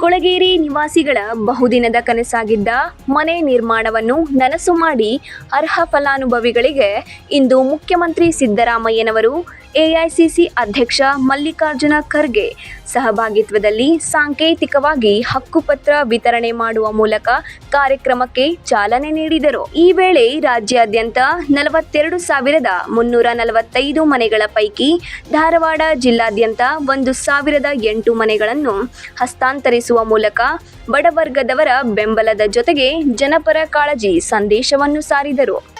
ಕೊಳಗೇರಿ ನಿವಾಸಿಗಳ ಬಹುದಿನದ ಕನಸಾಗಿದ್ದ ಮನೆ ನಿರ್ಮಾಣವನ್ನು ನನಸು ಮಾಡಿ ಅರ್ಹ ಫಲಾನುಭವಿಗಳಿಗೆ ಇಂದು ಮುಖ್ಯಮಂತ್ರಿ ಸಿದ್ದರಾಮಯ್ಯನವರು ಎಐಸಿಸಿ ಅಧ್ಯಕ್ಷ ಮಲ್ಲಿಕಾರ್ಜುನ ಖರ್ಗೆ ಸಹಭಾಗಿತ್ವದಲ್ಲಿ ಸಾಂಕೇತಿಕವಾಗಿ ಹಕ್ಕುಪತ್ರ ವಿತರಣೆ ಮಾಡುವ ಮೂಲಕ ಕಾರ್ಯಕ್ರಮಕ್ಕೆ ಚಾಲನೆ ನೀಡಿದರು. ಈ ವೇಳೆ ರಾಜ್ಯಾದ್ಯಂತ ನಲವತ್ತೆರಡು ಸಾವಿರದ ಮುನ್ನೂರ ನಲವತ್ತೈದು ಮನೆಗಳ ಪೈಕಿ ಧಾರವಾಡ ಜಿಲ್ಲಾದ್ಯಂತ ಒಂದು ಸಾವಿರದ ಎಂಟು ಮನೆಗಳನ್ನು ಹಸ್ತಾಂತರಿಸುವ ಮೂಲಕ ಬಡವರ್ಗದವರ ಬೆಂಬಲದ ಜೊತೆಗೆ ಜನಪರ ಕಾಳಜಿ ಸಂದೇಶವನ್ನು ಸಾರಿದರು.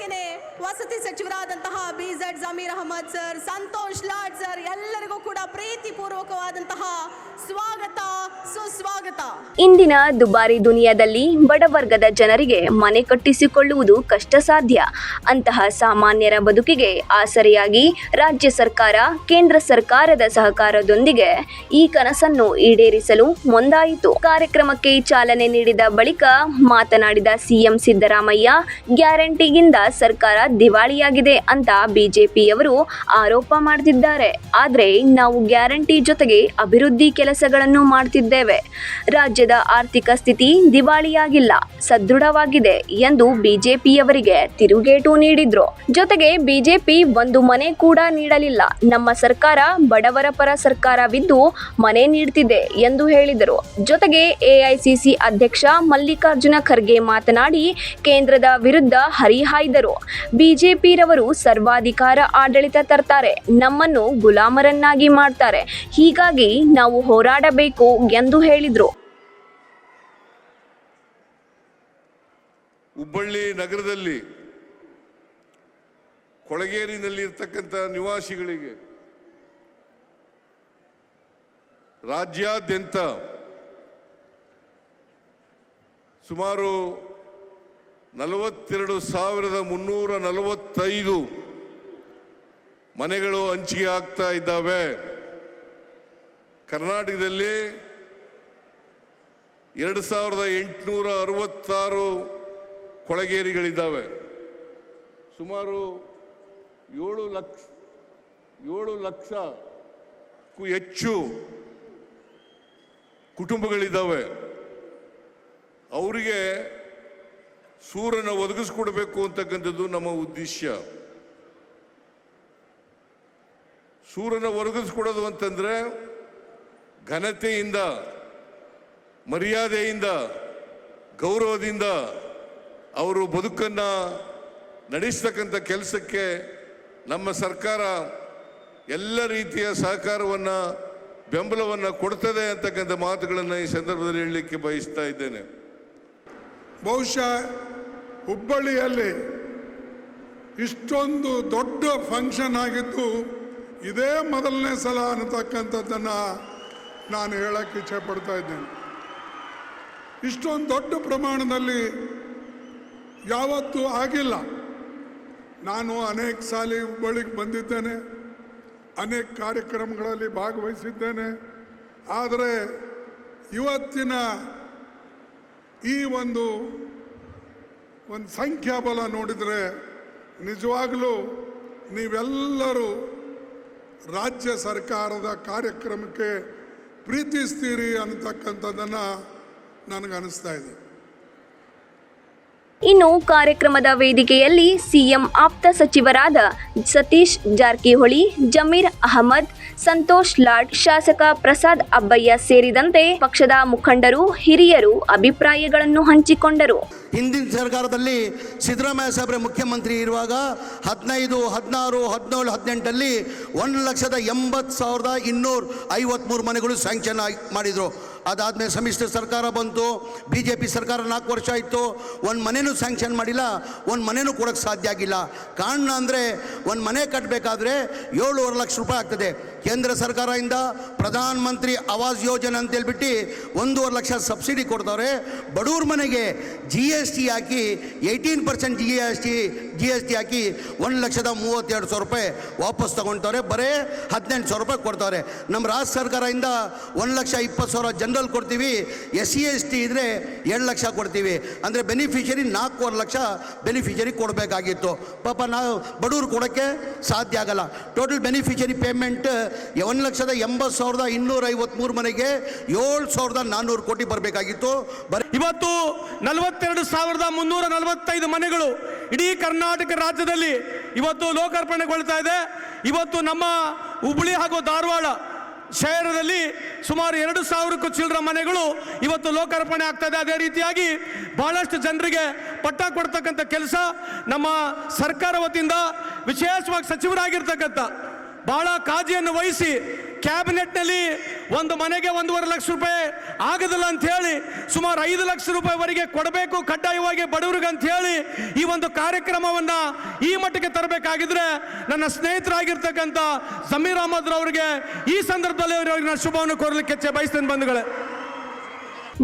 ಸರ್ ಹಾಗೇನೆ ವಸತಿ ಸಚಿವರಾದಂತಹ B Z Zameer Ahmed sir Santosh Lad sir ಎಲ್ಲರಿಗೂ ಕೂಡ ಪ್ರೀತಿಪೂರ್ವಕವಾದಂತಹ ಸ್ವಾಗತ, ಸುಸ್ವಾಗತ. ಇಂದಿನ ದುಬಾರಿ ದುನಿಯಾದಲ್ಲಿ ಬಡವರ್ಗದ ಜನರಿಗೆ ಮನೆ ಕಟ್ಟಿಸಿಕೊಳ್ಳುವುದು ಕಷ್ಟ ಸಾಧ್ಯ ಅಂತಹ ಸಾಮಾನ್ಯರ ಬದುಕಿಗೆ ಆಸರೆಯಾಗಿ ರಾಜ್ಯ ಸರ್ಕಾರ, ಕೇಂದ್ರ ಸರ್ಕಾರದ ಸಹಕಾರದೊಂದಿಗೆ ಈ ಕನಸನ್ನು ಈಡೇರಿಸಲು ಮುಂದಾಯಿತು. ಕಾರ್ಯಕ್ರಮಕ್ಕೆ ಚಾಲನೆ ನೀಡಿದ ಬಳಿಕ ಮಾತನಾಡಿದ ಸಿಎಂ ಸಿದ್ದರಾಮಯ್ಯ ಗ್ಯಾರಂಟಿಗಿಂದ ಸರ್ಕಾರ ದಿವಾಳಿಯಾಗಿದೆ ಅಂತ ಬಿಜೆಪಿಯವರು ಆರೋಪ ಮಾಡ್ತಿದ್ದಾರೆ. ಆದರೆ ನಾವು ಗ್ಯಾರಂಟಿ ಜೊತೆಗೆ ಅಭಿವೃದ್ಧಿ ಕೆಲಸಗಳನ್ನು ಮಾಡ್ತಿದ್ದೇವೆ. ರಾಜ್ಯದ ಆರ್ಥಿಕ ಸ್ಥಿತಿ ದಿವಾಳಿಯಾಗಿಲ್ಲ, ಸದೃಢವಾಗಿದೆ ಎಂದು ಬಿಜೆಪಿಯವರಿಗೆ ತಿರುಗೇಟು ನೀಡಿದ್ರು. ಜೊತೆಗೆ ಬಿಜೆಪಿ ಒಂದು ಮನೆ ಕೂಡ ನೀಡಲಿಲ್ಲ. ನಮ್ಮ ಸರ್ಕಾರ ಬಡವರ ಪರ ಸರ್ಕಾರವಿದ್ದು ಮನೆ ನೀಡ್ತಿದೆ ಎಂದು ಹೇಳಿದರು. ಜೊತೆಗೆ ಎಐಸಿಸಿ ಅಧ್ಯಕ್ಷ ಮಲ್ಲಿಕಾರ್ಜುನ ಖರ್ಗೆ ಮಾತನಾಡಿ, ಕೇಂದ್ರದ ವಿರುದ್ಧ ಹರಿಹಾಯ್ದರು. ಬಿಜೆಪಿರವರು ಸರ್ವಾಧಿಕಾರ ಆಡಳಿತ ತರ್ತಾರೆ. ನಮ್ಮನ್ನು ಗುಲಾಮರನ್ನಾಗಿ ಮಾಡ್ತಾರೆ. ಹೀಗಾಗಿ ನಾವು ಹೋರಾಡಬೇಕು ಎಂದು ಹೇಳಿದರು. ಹುಬ್ಬಳ್ಳಿ ನಗರದಲ್ಲಿ ಕೊಳಗೇರಿನಲ್ಲಿ ಇರ್ತಕ್ಕಂಥ ನಿವಾಸಿಗಳಿಗೆ ರಾಜ್ಯಾದ್ಯಂತ ಸುಮಾರು ನಲವತ್ತೆರಡು ಸಾವಿರದ ಮುನ್ನೂರ ನಲವತ್ತೈದು ಮನೆಗಳು ಹಂಚಿಕೆ ಆಗ್ತಾ ಇದ್ದಾವೆ. ಕರ್ನಾಟಕದಲ್ಲಿ ಎರಡು ಸಾವಿರದ ಎಂಟುನೂರ ಅರವತ್ತಾರು ಕೊಳಗೇರಿಗಳಿದ್ದಾವೆ. ಸುಮಾರು ಏಳು ಲಕ್ಷ, ಏಳು ಲಕ್ಷಕ್ಕೂ ಹೆಚ್ಚು ಕುಟುಂಬಗಳಿದ್ದಾವೆ. ಅವರಿಗೆ ಸೂರನ್ನು ಒದಗಿಸ್ಕೊಡ್ಬೇಕು ಅಂತಕ್ಕಂಥದ್ದು ನಮ್ಮ ಉದ್ದೇಶ. ಸೂರ್ಯನ ಒದಗಿಸ್ಕೊಡೋದು ಅಂತಂದ್ರೆ ಘನತೆಯಿಂದ, ಮರ್ಯಾದೆಯಿಂದ, ಗೌರವದಿಂದ ಅವರು ಬದುಕನ್ನ ನಡೆಸ್ತಕ್ಕಂಥ ಕೆಲಸಕ್ಕೆ ನಮ್ಮ ಸರ್ಕಾರ ಎಲ್ಲ ರೀತಿಯ ಸಹಕಾರವನ್ನು, ಬೆಂಬಲವನ್ನು ಕೊಡ್ತದೆ ಅಂತಕ್ಕಂಥ ಮಾತುಗಳನ್ನು ಈ ಸಂದರ್ಭದಲ್ಲಿ ಹೇಳಲಿಕ್ಕೆ ಬಯಸ್ತಾ ಇದ್ದೇನೆ. ಬಹುಶಃ ಹುಬ್ಬಳ್ಳಿಯಲ್ಲಿ ಇಷ್ಟೊಂದು ದೊಡ್ಡ ಫಂಕ್ಷನ್ ಆಗಿದ್ದು ಇದೇ ಮೊದಲನೇ ಸಲ ಅನ್ನತಕ್ಕಂಥದ್ದನ್ನು ನಾನು ಹೇಳಕ್ಕೆ ಇಚ್ಛೆ ಪಡ್ತಾ ಇದ್ದೇನೆ. ಇಷ್ಟೊಂದು ದೊಡ್ಡ ಪ್ರಮಾಣದಲ್ಲಿ ಯಾವತ್ತೂ ಆಗಿಲ್ಲ. ನಾನು ಅನೇಕ ಸಾಲಿ ಹುಬ್ಬಳ್ಳಿಗೆ ಬಂದಿದ್ದೇನೆ. ಅನೇಕ ಕಾರ್ಯಕ್ರಮಗಳಲ್ಲಿ ಭಾಗವಹಿಸಿದ್ದೇನೆ. ಆದರೆ ಇವತ್ತಿನ ಈ ಒಂದು ಒಂದು ಸಂಖ್ಯಾಬಲ ನೋಡಿದರೆ ನಿಜವಾಗಲೂ ನೀವೆಲ್ಲರೂ ರಾಜ್ಯ ಸರ್ಕಾರದ ಕಾರ್ಯಕ್ರಮಕ್ಕೆ ಪ್ರೀತಿಸ್ತೀರಿ ಅನ್ನತಕ್ಕಂಥದ್ದನ್ನು ನನಗನ್ನಿಸ್ತಾ ಇದೆ. ಇನ್ನು ಕಾರ್ಯಕ್ರಮದ ವೇದಿಕೆಯಲ್ಲಿ ಸಿಎಂ ಆಪ್ತ ಸಚಿವರಾದ ಸತೀಶ್ ಜಾರಕಿಹೊಳಿ, ಜಮೀರ್ ಅಹಮದ್, ಸಂತೋಷ್ ಲಾಡ್, ಶಾಸಕ ಪ್ರಸಾದ್ ಅಬ್ಬಯ್ಯ ಸೇರಿದಂತೆ ಪಕ್ಷದ ಮುಖಂಡರು, ಹಿರಿಯರು ಅಭಿಪ್ರಾಯಗಳನ್ನು ಹಂಚಿಕೊಂಡರು. ಹಿಂದಿನ ಸರ್ಕಾರದಲ್ಲಿ ಸಿದ್ದರಾಮಯ್ಯ ಸಾಹೇಬ್ರೆ ಮುಖ್ಯಮಂತ್ರಿ ಇರುವಾಗ ಹದಿನೈದು, ಹದಿನಾರು, ಹದಿನೇಳು, ಹದಿನೆಂಟಲ್ಲಿ ಒಂದು ಲಕ್ಷದ ಎಂಬತ್ತು ಸಾವಿರದ ಇನ್ನೂರ ಐವತ್ತ್ಮೂರು ಮನೆಗಳು ಸ್ಯಾಂಕ್ಷನ್ ಮಾಡಿದರು. ಅದಾದಮೇಲೆ ಸಮ್ಮಿಶ್ರ ಸರ್ಕಾರ ಬಂತು ಬಿ ಜೆ ಪಿ ಸರ್ಕಾರ ನಾಲ್ಕು ವರ್ಷ ಆಯಿತು, ಒಂದು ಮನೆಯೂ ಸ್ಯಾಂಕ್ಷನ್ ಮಾಡಿಲ್ಲ, ಒಂದು ಮನೆಯೂ ಕೊಡೋಕ್ಕೆ ಸಾಧ್ಯ ಆಗಿಲ್ಲ. ಕಾರಣ ಅಂದರೆ ಒಂದು ಮನೆ ಕಟ್ಟಬೇಕಾದ್ರೆ ಏಳುವರೆ ಲಕ್ಷ ರೂಪಾಯಿ ಆಗ್ತದೆ. ಕೇಂದ್ರ ಸರ್ಕಾರದಿಂದ ಪ್ರಧಾನ ಮಂತ್ರಿ ಆವಾಸ್ ಯೋಜನೆ ಅಂತೇಳ್ಬಿಟ್ಟು ಒಂದೂವರೆ ಲಕ್ಷ ಸಬ್ಸಿಡಿ ಕೊಡ್ತವ್ರೆ. ಬಡವ್ರ ಮನೆಗೆ ಜಿ ಎಸ್ ಟಿ ಹಾಕಿ eighteen percent G S T G S T ಹಾಕಿ ಒಂದು ಲಕ್ಷದ ಮೂವತ್ತೆರಡು ಸಾವಿರ ರೂಪಾಯಿ ವಾಪಸ್ ತೊಗೊಳ್ತವ್ರೆ ಬರೀ ಹದಿನೆಂಟು ಸಾವಿರ ರೂಪಾಯಿ ಕೊಡ್ತವ್ರೆ. ನಮ್ಮ ರಾಜ್ಯ ಸರ್ಕಾರದಿಂದ ಒಂದು ಲಕ್ಷ ಇಪ್ಪತ್ತು ಸಾವಿರ ಜನ ಜನರಲ್ ಕೊಡ್ತೀವಿ. ಎಸ್ ಸಿ ಎಸ್ ಟಿ ಇದ್ದರೆ ಎರಡು ಲಕ್ಷ ಕೊಡ್ತೀವಿ. ಅಂದರೆ ಬೆನಿಫಿಷರಿ ನಾಲ್ಕೂವರೆ ಲಕ್ಷ ಬೆನಿಫಿಷರಿ ಕೊಡಬೇಕಾಗಿತ್ತು. ಪಾಪ ನಾವು ಬಡವ್ರು ಕೊಡೋಕ್ಕೆ ಸಾಧ್ಯ ಆಗಲ್ಲ. ಟೋಟಲ್ ಬೆನಿಫಿಷರಿ ಪೇಮೆಂಟ್ ಒಂದು ಲಕ್ಷದ ಎಂಬತ್ತು ಸಾವಿರದ ಇನ್ನೂರ ಐವತ್ಮೂರು ಮನೆಗೆ ಏಳು ಸಾವಿರದ ನಾನ್ನೂರು ಕೋಟಿ ಬರಬೇಕಾಗಿತ್ತು. ಬರೀ ಇವತ್ತು ನಲವತ್ತೆರಡು ಸಾವಿರದ ಮುನ್ನೂರ ನಲವತ್ತೈದು ಮನೆಗಳು ಇಡೀ ಕರ್ನಾಟಕ ರಾಜ್ಯದಲ್ಲಿ ಇವತ್ತು ಲೋಕಾರ್ಪಣೆಗೊಳ್ತಾ ಇದೆ. ಇವತ್ತು ನಮ್ಮ ಹುಬ್ಬಳ್ಳಿ ಹಾಗೂ ಧಾರವಾಡ ಶಹರದಲ್ಲಿ ಸುಮಾರು ಎರಡು ಸಾವಿರಕ್ಕೂ ಚಿಲ್ಲರ ಮನೆಗಳು ಇವತ್ತು ಲೋಕಾರ್ಪಣೆ ಆಗ್ತಾ ಇದೆ. ಅದೇ ರೀತಿಯಾಗಿ ಬಹಳಷ್ಟು ಜನರಿಗೆ ಪಟ್ಟ ಕೊಡ್ತಕ್ಕಂಥ ಕೆಲಸ ನಮ್ಮ ಸರ್ಕಾರ ವತಿಯಿಂದ ವಿಶೇಷವಾಗಿ ಸಚಿವರಾಗಿರ್ತಕ್ಕಂಥ ಬಹಳ ಕಾಜಿಯನ್ನು ವಹಿಸಿ ಕ್ಯಾಬಿನೆಟ್ನಲ್ಲಿ ಒಂದು ಮನೆಗೆ ಒಂದೂವರೆ ಲಕ್ಷ ರೂಪಾಯಿ ಆಗದಿಲ್ಲ ಅಂತ ಹೇಳಿ, ಸುಮಾರು ಐದು ಲಕ್ಷ ರೂಪಾಯಿವರೆಗೆ ಕೊಡಬೇಕು ಕಡ್ಡಾಯವಾಗಿ ಬಡವರಿಗೆ ಅಂತ ಹೇಳಿ ಈ ಒಂದು ಕಾರ್ಯಕ್ರಮವನ್ನು ಈ ಮಟ್ಟಕ್ಕೆ ತರಬೇಕಾಗಿದ್ರೆ ನನ್ನ ಸ್ನೇಹಿತರಾಗಿರ್ತಕ್ಕಂಥ ಸಮೀರ್ ಅಹಮದ್ ಅವರಿಗೆ ಈ ಸಂದರ್ಭದಲ್ಲಿ ಅವರಿಗೆ ನಾನು ಶುಭವನ್ನು ಕೋರಲಿಕ್ಕೆ ಬಯಸ್ತೇನೆ ಬಂಧುಗಳೇ.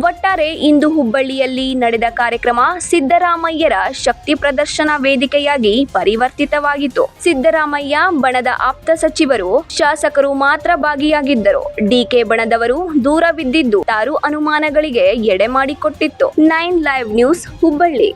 ಒಟ್ಟಾರೆ ಇಂದು ಹುಬ್ಬಳ್ಳಿಯಲ್ಲಿ ನಡೆದ ಕಾರ್ಯಕ್ರಮ ಸಿದ್ದರಾಮಯ್ಯರ ಶಕ್ತಿ ಪ್ರದರ್ಶನ ವೇದಿಕೆಯಾಗಿ ಪರಿವರ್ತಿತವಾಗಿತ್ತು. ಸಿದ್ದರಾಮಯ್ಯ ಬಣದ ಆಪ್ತ ಸಚಿವರು, ಶಾಸಕರು ಮಾತ್ರ ಭಾಗಿಯಾಗಿದ್ದರು. ಡಿಕೆ ಬಣದವರು ದೂರವಿದ್ದಿದ್ದು, ತಾರು ಅನುಮಾನಗಳಿಗೆ ಎಡೆ ಮಾಡಿಕೊಟ್ಟಿತ್ತು. Nine live news Hubballi.